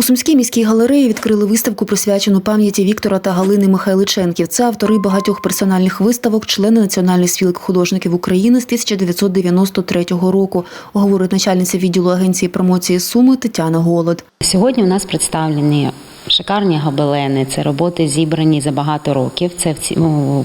У Сумській міській галереї відкрили виставку, присвячену пам'яті Віктора та Галини Михайличенків. Це автори багатьох персональних виставок, члени Національної спілки художників України з 1993 року, говорить начальниця відділу агенції промоції Суми Тетяна Голод. Сьогодні у нас представлені шикарні гобелени. Це роботи зібрані за багато років. Це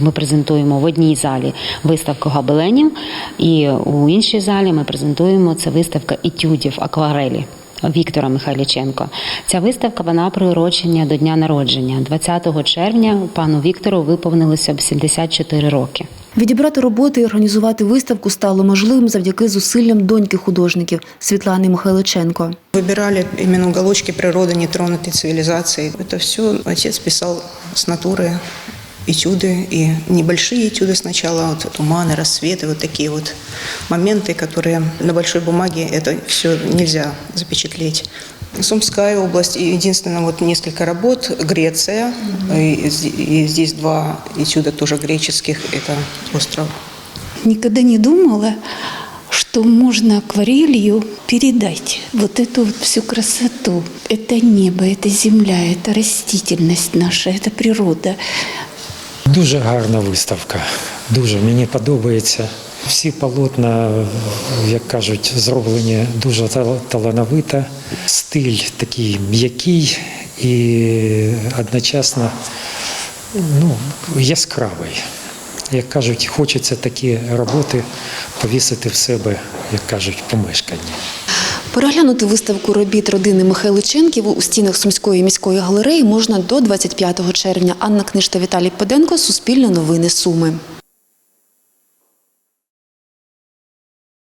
ми презентуємо в одній залі виставку гобеленів, і у іншій залі ми презентуємо це виставка етюдів акварелі. Віктора Михайліченко. Ця виставка вона приурочення до дня народження. 20 червня пану Віктору виповнилося б 74 роки. Відібрати роботи і організувати виставку стало можливим завдяки зусиллям доньки художників Світлани Михайличенко. Выбирали именно уголочки природы, нетронутой цивилизации. Это все отец писал с натуры, Этюды и небольшие этюды сначала, вот туманы, рассветы, вот такие вот моменты, которые на большой бумаге это все нельзя запечатлеть. Сумская область, и единственное, вот несколько работ, Греция, и, зд- и здесь два этюда тоже греческих, это остров Никогда не думала, что можно акварелью передать вот эту вот всю красоту. Это небо, это земля, это растительность наша, это природа. Дуже гарна виставка. Дуже мені подобається. Всі полотна, як кажуть, зроблені дуже тал- талановито. Стиль такий м'який і одночасно ну, яскравий. Як кажуть, хочеться такі роботи повісити в себе, як кажуть, в помешканні. Переглянути виставку робіт родини Михайличенків у стінах Сумської міської галереї можна до 25 червня. Анна Книжта, Віталій Поденко, Суспільне новини Суми.